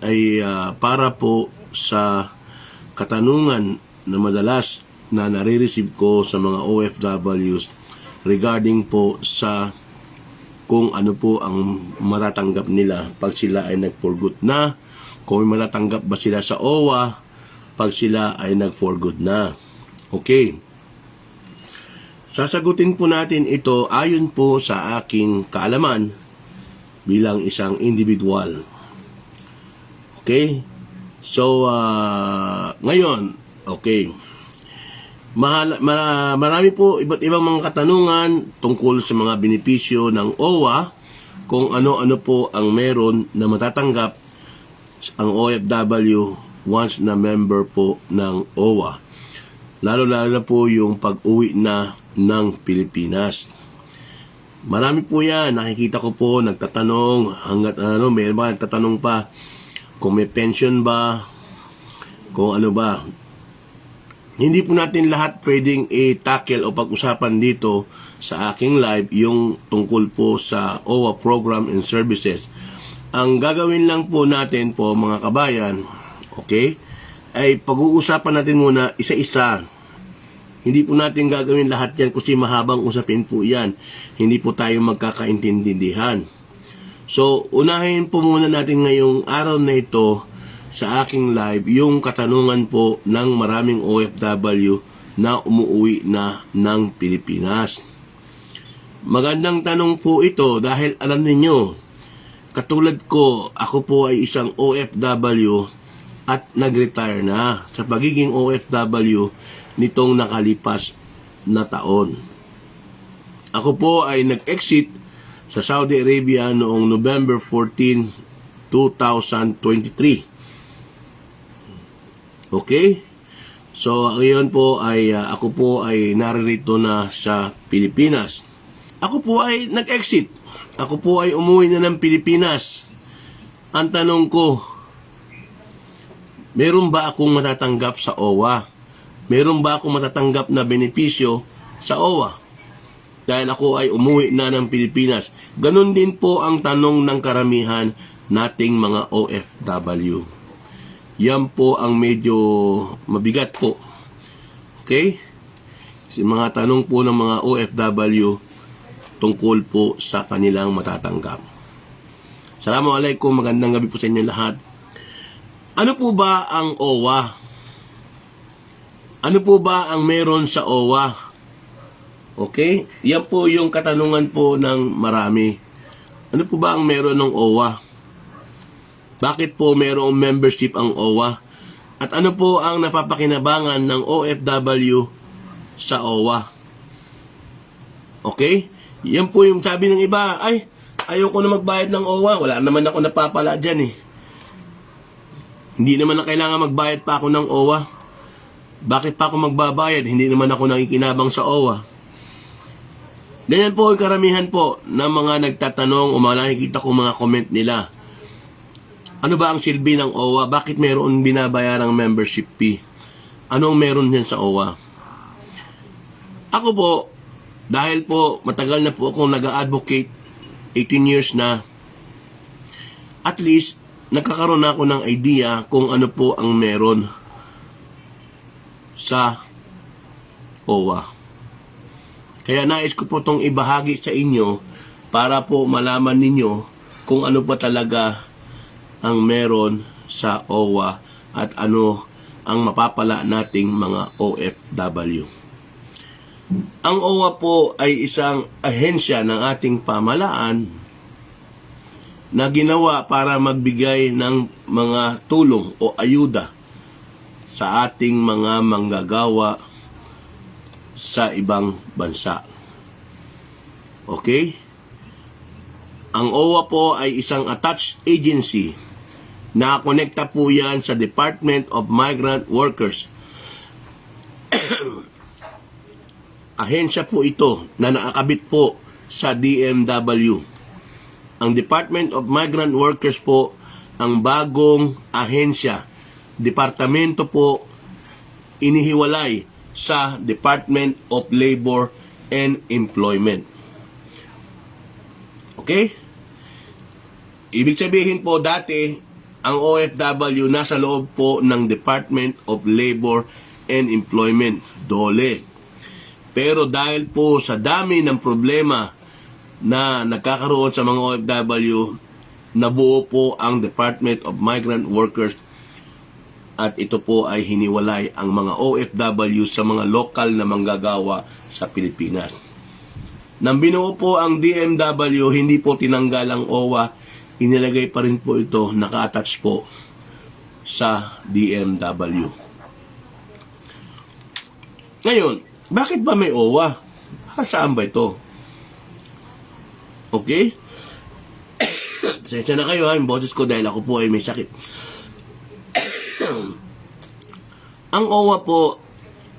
ay ah, para po sa katanungan na madalas na nare-receive ko sa mga OFWs regarding po sa kung ano po ang matatanggap nila pag sila ay nag-for good na, kung matatanggap ba sila sa OWA pag sila ay nag-for good na. Okay. Sasagutin po natin ito ayon po sa aking kaalaman bilang isang individual. Okay? So, ah, ngayon, okay. Mahal, ma- marami po iba't ibang mga katanungan tungkol sa mga benepisyo ng OWA kung ano-ano po ang meron na matatanggap ang OFW once na member po ng OWA. Lalo-lalo na po yung pag-uwi na ng Pilipinas. Marami po yan. Nakikita ko po, nagtatanong, hanggat ano, may ba nagtatanong pa kung may pension ba, kung ano ba. Hindi po natin lahat pwedeng i-tackle o pag-usapan dito sa aking live yung tungkol po sa OWA Program and Services. Ang gagawin lang po natin po mga kabayan, okay, ay pag-uusapan natin muna isa-isa. Hindi po natin gagawin lahat yan kasi mahabang usapin po yan. Hindi po tayo magkakaintindihan. So, unahin po muna natin ngayong araw na ito sa aking live yung katanungan po ng maraming OFW na umuwi na ng Pilipinas. Magandang tanong po ito dahil alam ninyo, katulad ko, ako po ay isang OFW at nag-retire na sa pagiging OFW nitong nakalipas na taon. Ako po ay nag-exit sa Saudi Arabia noong November 14, 2023. Okay? So, ngayon po ay ah, ako po ay naririto na sa Pilipinas. Ako po ay nag-exit. Ako po ay umuwi na ng Pilipinas. Ang tanong ko, meron ba akong matatanggap sa OWA? Meron ba akong matatanggap na benepisyo sa OWA? Dahil ako ay umuwi na ng Pilipinas. Ganon din po ang tanong ng karamihan nating mga OFW. Yan po ang medyo mabigat po. Okay? Si mga tanong po ng mga OFW tungkol po sa kanilang matatanggap. Assalamualaikum, magandang gabi po sa inyo lahat. Ano po ba ang OWA? Ano po ba ang meron sa OWA? Okay? Yan po yung katanungan po ng marami. Ano po ba ang meron ng OWA? Bakit po merong membership ang OWA? At ano po ang napapakinabangan ng OFW sa OWA? Okay? Yan po yung sabi ng iba, ay, ayoko na magbayad ng OWA. Wala naman ako napapala dyan eh. Hindi naman na kailangan magbayad pa ako ng OWA. Bakit pa ako magbabayad? Hindi naman ako nakikinabang sa OWA. Ganyan po ang karamihan po ng mga nagtatanong o mga nakikita ko mga comment nila. Ano ba ang silbi ng OWA? Bakit meron binabayarang membership fee? Anong meron yan sa OWA? Ako po, dahil po matagal na po akong nag-advocate, 18 years na, at least nagkakaroon na ako ng idea kung ano po ang meron sa OWA. Kaya nais ko po itong ibahagi sa inyo para po malaman ninyo kung ano pa talaga ang meron sa OWA at ano ang mapapala nating mga OFW. Ang OWA po ay isang ahensya ng ating pamalaan na ginawa para magbigay ng mga tulong o ayuda sa ating mga manggagawa sa ibang bansa. Okay? Ang OWA po ay isang attached agency na konekta po yan sa Department of Migrant Workers. Ahensya po ito na nakakabit po sa DMW. Ang Department of Migrant Workers po ang bagong ahensya. Departamento po inihiwalay sa Department of Labor and Employment. Okay? Ibig sabihin po dati ang OFW nasa loob po ng Department of Labor and Employment, DOLE. Pero dahil po sa dami ng problema na nagkakaroon sa mga OFW, nabuo po ang Department of Migrant Workers at ito po ay hiniwalay ang mga OFW sa mga lokal na manggagawa sa Pilipinas. Nang binuo po ang DMW, hindi po tinanggal ang OWA, inilagay pa rin po ito, naka-attach po sa DMW. Ngayon, bakit ba may OWA? Saan ba ito? Okay? Sensya na kayo ha, yung boses ko dahil ako po ay may sakit. Ang OWA po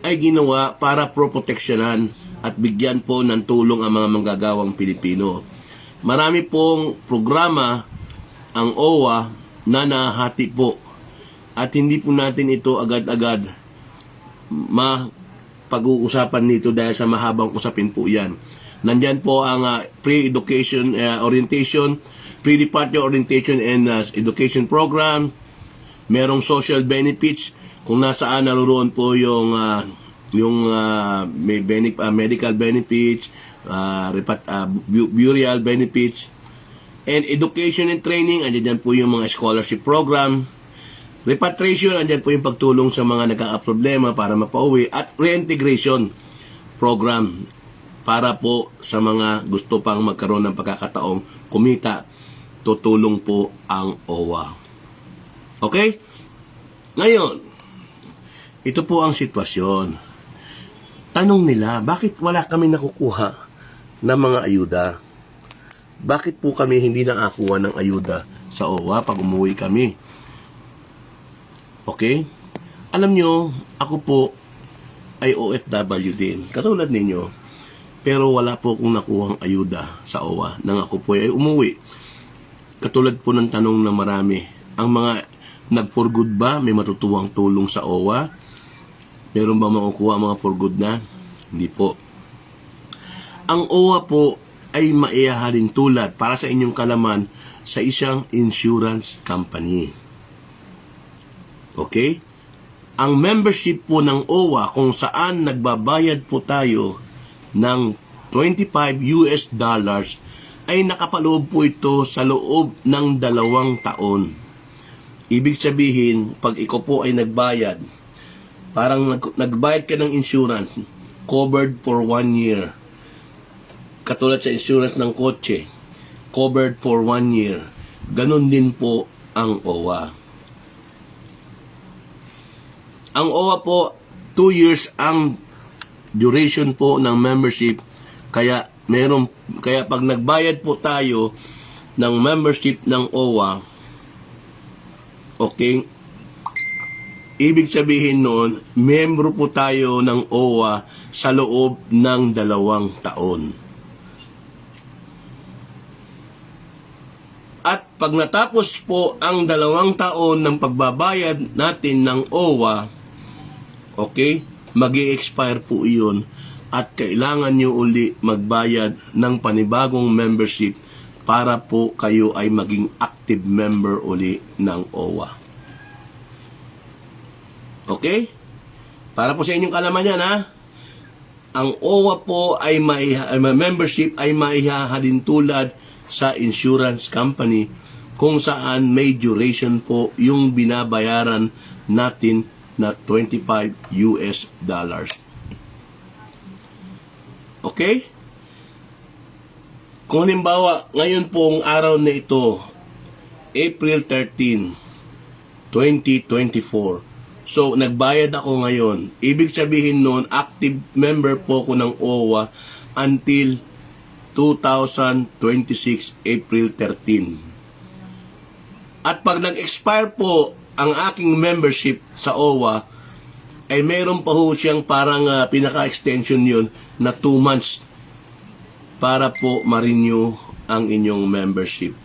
ay ginawa para proproteksyonan at bigyan po ng tulong ang mga manggagawang Pilipino. Marami pong programa ang OWA na nahati po at hindi po natin ito agad-agad mapag-uusapan nito dahil sa mahabang usapin po yan. Nandyan po ang ah, pre-education ah, orientation, pre-departure orientation and ah, education program, merong social benefits kung nasaan naroon po yung ah, yung ah, may benef- ah, medical benefits, ah, repat, ah, bu- burial benefits, and education and training, andyan dyan po yung mga scholarship program, repatriation, andyan po yung pagtulong sa mga nagkakaproblema para mapauwi, at reintegration program para po sa mga gusto pang magkaroon ng pagkakataong kumita, tutulong po ang OWA. Okay? Ngayon, ito po ang sitwasyon. Tanong nila, bakit wala kami nakukuha ng mga ayuda? Bakit po kami hindi nakakuha ng ayuda sa OWA pag umuwi kami? Okay? Alam nyo, ako po ay OFW din. Katulad ninyo. Pero wala po akong nakuhang ayuda sa OWA nang ako po ay umuwi. Katulad po ng tanong ng marami, ang mga nag-for good ba? May matutuwang tulong sa OWA? Meron ba makukuha mga for good na? Hindi po. Ang OWA po ay maiahalin tulad para sa inyong kalaman sa isang insurance company. Okay? Ang membership po ng OWA kung saan nagbabayad po tayo ng 25 US dollars ay nakapaloob po ito sa loob ng dalawang taon. Ibig sabihin, pag ikaw po ay nagbayad, parang nag- nagbayad ka ng insurance, covered for one year. Katulad sa insurance ng kotse, covered for one year. Ganon din po ang OWA. Ang OWA po, 2 years ang duration po ng membership. Kaya meron kaya pag nagbayad po tayo ng membership ng OWA, okay? Ibig sabihin noon, membro po tayo ng OWA sa loob ng dalawang taon. At pag natapos po ang dalawang taon ng pagbabayad natin ng OWA, okay, mag expire po iyon at kailangan nyo uli magbayad ng panibagong membership para po kayo ay maging active member uli ng OWA. Okay? Para po sa inyong kalaman yan, ha? Ang OWA po ay may, ay may membership ay maihahalin tulad sa insurance company kung saan may duration po yung binabayaran natin na 25 US dollars. Okay? Kung halimbawa, ngayon pong araw na ito, April 13, 2024. So, nagbayad ako ngayon. Ibig sabihin noon, active member po ko ng OWA until 2026 April 13. At pag nag-expire po ang aking membership sa OWA, ay meron pa ho siyang parang ah, pinaka-extension yun na 2 months para po ma-renew ang inyong membership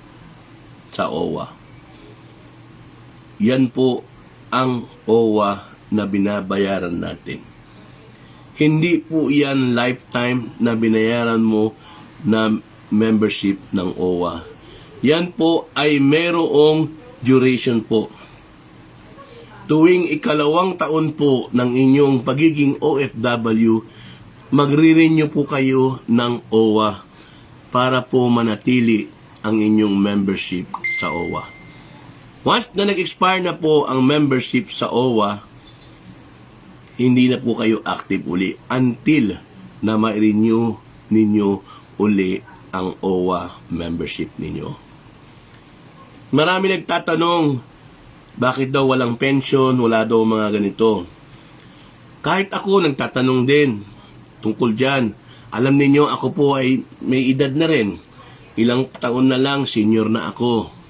sa OWA. Yan po ang OWA na binabayaran natin. Hindi po yan lifetime na binayaran mo na membership ng OWA. Yan po ay merong duration po. Tuwing ikalawang taon po ng inyong pagiging OFW, magre-renew po kayo ng OWA para po manatili ang inyong membership sa OWA. Once na nag-expire na po ang membership sa OWA, hindi na po kayo active uli until na ma-renew ninyo uli ang OWA membership ninyo. Marami nagtatanong, bakit daw walang pension, wala daw mga ganito. Kahit ako nagtatanong din tungkol dyan. Alam ninyo, ako po ay may edad na rin. Ilang taon na lang, senior na ako.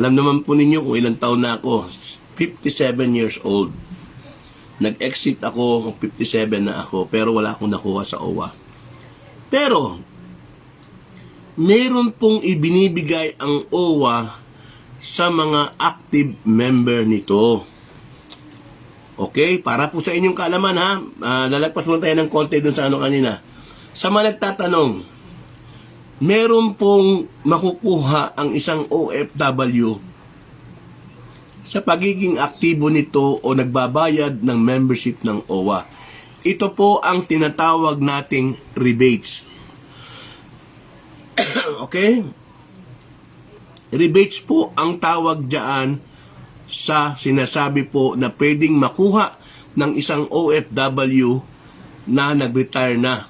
Alam naman po ninyo kung ilang taon na ako. 57 years old. Nag-exit ako, 57 na ako, pero wala akong nakuha sa OWA. Pero, meron pong ibinibigay ang OWA sa mga active member nito. Okay? Para po sa inyong kaalaman ha, uh, lalagpas muna tayo ng konti dun sa ano kanina. Sa mga nagtatanong, meron pong makukuha ang isang OFW sa pagiging aktibo nito o nagbabayad ng membership ng OWA. Ito po ang tinatawag nating rebates. okay? Rebates po ang tawag diyan sa sinasabi po na pwedeng makuha ng isang OFW na nag-retire na.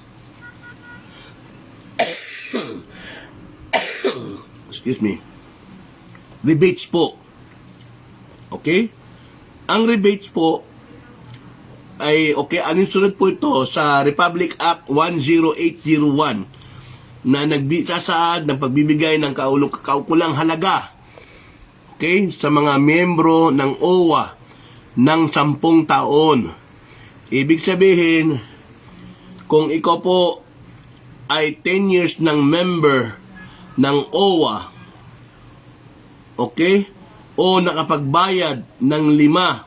Excuse me. Rebates po. Okay? Ang rebates po ay okay, anong sunod po ito sa Republic Act 10801 na nagbisasaad ng pagbibigay ng kaulok kaukulang halaga okay, sa mga miyembro ng OWA ng sampung taon. Ibig sabihin, kung ikaw po ay 10 years ng member ng OWA, okay, o nakapagbayad ng lima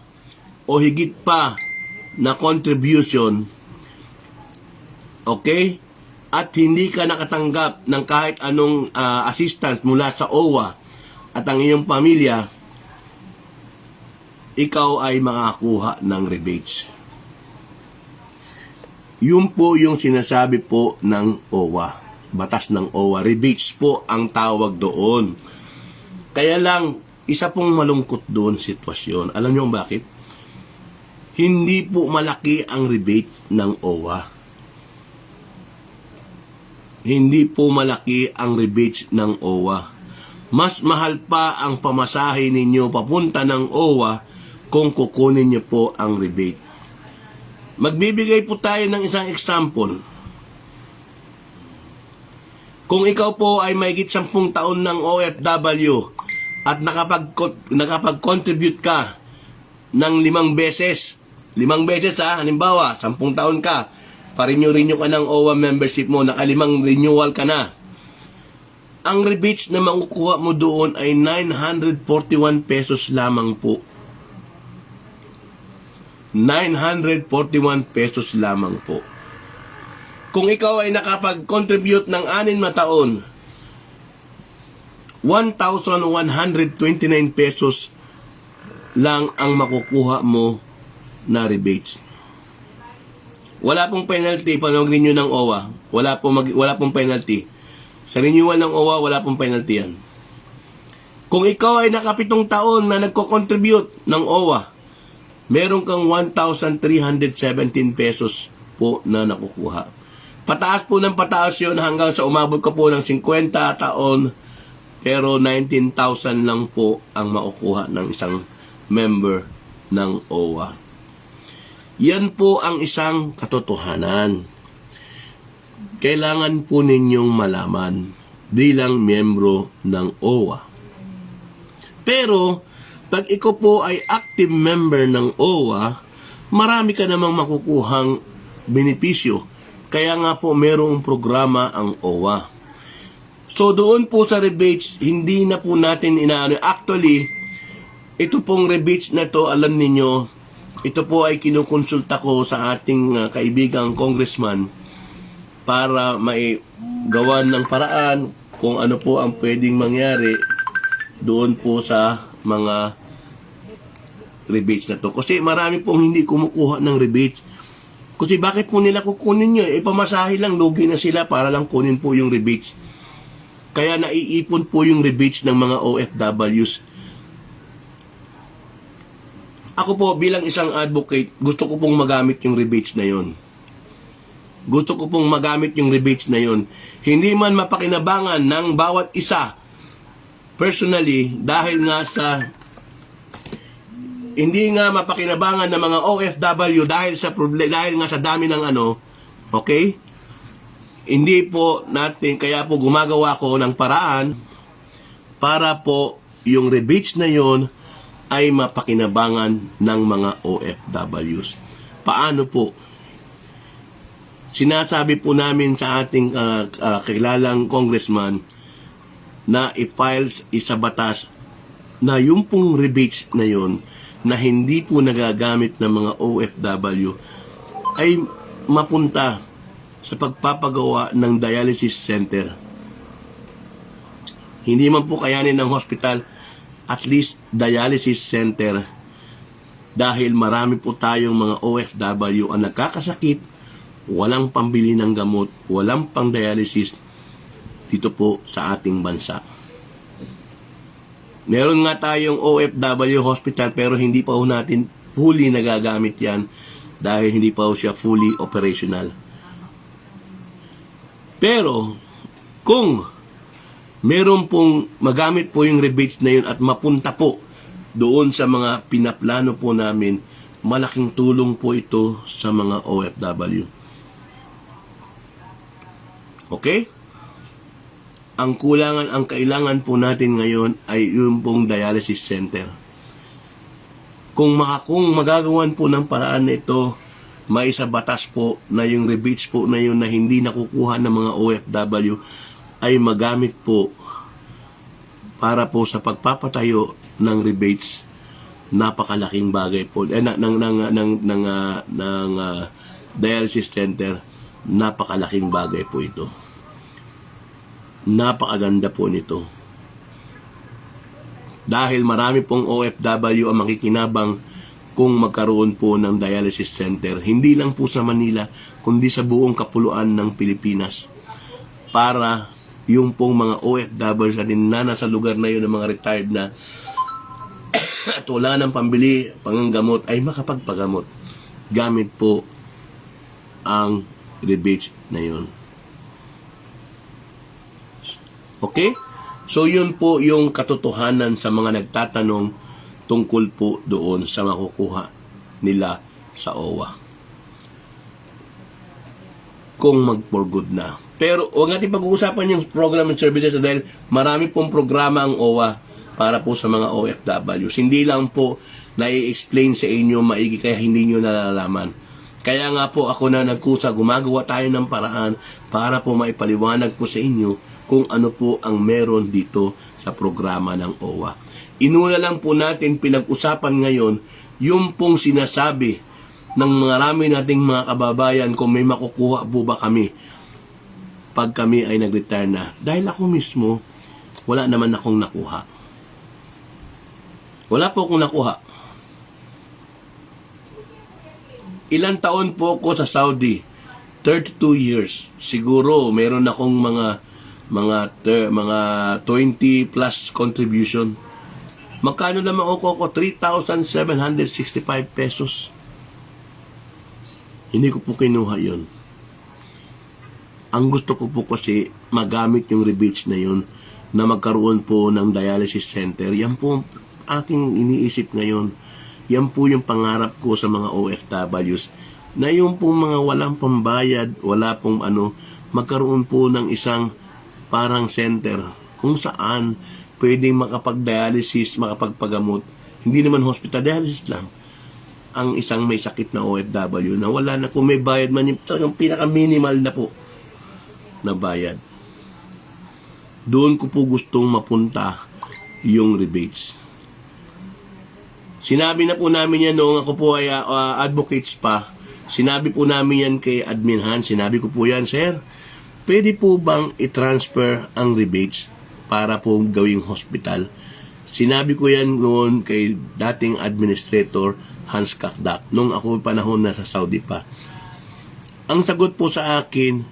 o higit pa na contribution, okay, at hindi ka nakatanggap ng kahit anong ah, assistance mula sa OWA at ang iyong pamilya, ikaw ay makakuha ng rebates. Yun po yung sinasabi po ng OWA. Batas ng OWA. Rebates po ang tawag doon. Kaya lang, isa pong malungkot doon sitwasyon. Alam niyo bakit? Hindi po malaki ang rebate ng OWA. Hindi po malaki ang rebates ng OWA. Mas mahal pa ang pamasahe ninyo papunta ng OWA kung kukunin niyo po ang rebate. Magbibigay po tayo ng isang example. Kung ikaw po ay mahigit 10 taon ng OFW at nakapag nakapag-contribute ka ng limang beses, limang beses ha, halimbawa, 10 taon ka, pa-renew-renew ka ng OWA membership mo, nakalimang renewal ka na. Ang rebates na makukuha mo doon ay 941 pesos lamang po. 941 pesos lamang po. Kung ikaw ay nakapag-contribute ng anin na taon, 1,129 pesos lang ang makukuha mo na rebates. Wala pong penalty pag nag-renew ng OWA. Wala pong, mag, wala pong penalty. Sa renewal ng OWA, wala pong penalty yan. Kung ikaw ay nakapitong taon na nagko-contribute ng OWA, meron kang 1,317 pesos po na nakukuha. Pataas po ng pataas yun hanggang sa umabot ka po ng 50 taon, pero 19,000 lang po ang makukuha ng isang member ng OWA. Yan po ang isang katotohanan. Kailangan po ninyong malaman bilang miyembro ng OWA. Pero, pag ikaw po ay active member ng OWA, marami ka namang makukuhang benepisyo. Kaya nga po merong programa ang OWA. So doon po sa rebates, hindi na po natin inaano. Actually, ito pong rebates na to, alam ninyo, ito po ay kinukonsulta ko sa ating uh, kaibigang congressman para may gawan ng paraan kung ano po ang pwedeng mangyari doon po sa mga rebates na to. Kasi marami pong hindi kumukuha ng rebates. Kasi bakit po nila kukunin? Eh, pamasahe lang, lugi na sila para lang kunin po yung rebates. Kaya naiipon po yung rebates ng mga OFWs. Ako po bilang isang advocate, gusto ko pong magamit yung rebates na yon. Gusto ko pong magamit yung rebates na yon. Hindi man mapakinabangan ng bawat isa personally dahil nga sa hindi nga mapakinabangan ng mga OFW dahil sa problem dahil nga sa dami ng ano, okay? Hindi po natin kaya po gumagawa ko ng paraan para po yung rebates na yon ay mapakinabangan ng mga OFWs. Paano po? Sinasabi po namin sa ating ah, ah, kilalang congressman na i-files isa batas na yung pong rebates na yon na hindi po nagagamit ng mga OFW ay mapunta sa pagpapagawa ng dialysis center. Hindi man po kayanin ng hospital, at least dialysis center dahil marami po tayong mga OFW ang nagkakasakit, walang pambili ng gamot, walang pang dialysis dito po sa ating bansa. Meron nga tayong OFW hospital pero hindi pa ho natin fully nagagamit yan dahil hindi pa ho siya fully operational. Pero kung meron pong magamit po yung rebates na yun at mapunta po doon sa mga pinaplano po namin, malaking tulong po ito sa mga OFW. Okay? Ang kulangan, ang kailangan po natin ngayon ay yung pong dialysis center. Kung, maka, kung magagawan po ng paraan na ito, may isa batas po na yung rebates po na yun na hindi nakukuha ng mga OFW ay magamit po para po sa pagpapatayo ng rebates. Napakalaking bagay po. Eh, ng ng ng ng ah, ng ah, dialysis center napakalaking bagay po ito. Napakaganda po nito. Dahil marami pong OFW ang makikinabang kung magkaroon po ng dialysis center hindi lang po sa Manila kundi sa buong kapuluan ng Pilipinas para yung pong mga OFW sa din na nasa lugar na yun ng mga retired na at wala ng pambili panggamot ay makapagpagamot gamit po ang rebates na yun. Okay? So yun po yung katotohanan sa mga nagtatanong tungkol po doon sa makukuha nila sa OWA. Kung mag-for good na. Pero huwag natin pag-uusapan yung program and services dahil marami pong programa ang OWA para po sa mga OFWs. Hindi lang po na-explain sa inyo maigi kaya hindi nyo nalalaman. Kaya nga po ako na nagkusa, gumagawa tayo ng paraan para po maipaliwanag po sa inyo kung ano po ang meron dito sa programa ng OWA. Inuna lang po natin pinag-usapan ngayon yung pong sinasabi ng marami nating mga kababayan kung may makukuha po ba kami pag kami ay nag-retire na. Dahil ako mismo, wala naman akong nakuha. Wala po akong nakuha. Ilang taon po ako sa Saudi? 32 years. Siguro meron akong mga mga ter, mga 20 plus contribution. Magkano naman ako ko 3,765 pesos. Hindi ko po kinuha 'yon. Ang gusto ko po kasi magamit yung rebates na 'yon na magkaroon po ng dialysis center. Yan po ang aking iniisip ngayon. Yan po yung pangarap ko sa mga OFWs na yung pong mga walang pambayad, wala pong ano, magkaroon po ng isang parang center kung saan pwedeng makapag-dialysis, makapagpagamot. Hindi naman hospital dialysis lang. Ang isang may sakit na OFW na wala na kung may bayad man yung talagang pinaka-minimal na po na bayad. Doon ko po gustong mapunta yung rebates. Sinabi na po namin yan noong ako po ay uh, advocates pa. Sinabi po namin yan kay Admin Han. Sinabi ko po yan, Sir, pwede po bang i-transfer ang rebates para po gawing hospital? Sinabi ko yan noon kay dating administrator Hans Kakdak nung ako panahon na sa Saudi pa. Ang sagot po sa akin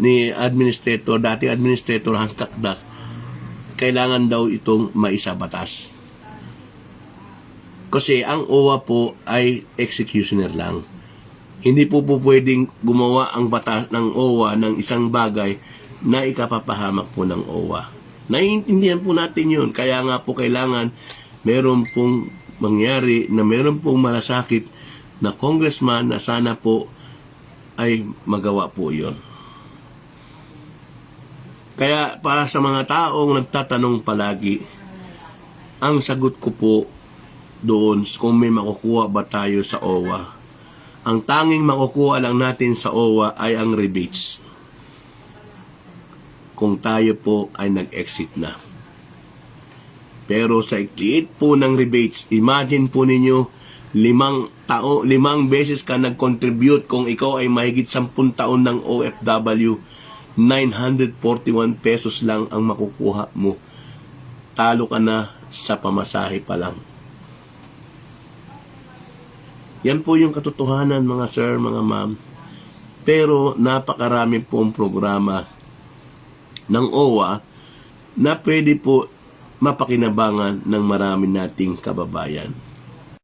ni administrator, dating administrator Hans Kakdak, kailangan daw itong maisabatas. Kasi ang OWA po ay executioner lang. Hindi po po pwedeng gumawa ang batas ng OWA ng isang bagay na ikapapahamak po ng OWA. Naiintindihan po natin yun. Kaya nga po kailangan meron pong mangyari na meron pong malasakit na congressman na sana po ay magawa po yon. Kaya para sa mga taong nagtatanong palagi, ang sagot ko po doon kung may makukuha ba tayo sa OWA. Ang tanging makukuha lang natin sa OWA ay ang rebates. Kung tayo po ay nag-exit na. Pero sa ikliit po ng rebates, imagine po ninyo, limang tao, limang beses ka nag-contribute kung ikaw ay mahigit 10 taon ng OFW, 941 pesos lang ang makukuha mo. Talo ka na sa pamasahe pa lang. Yan po yung katotohanan mga sir, mga ma'am. Pero napakarami pong programa ng OWA na pwede po mapakinabangan ng marami nating kababayan.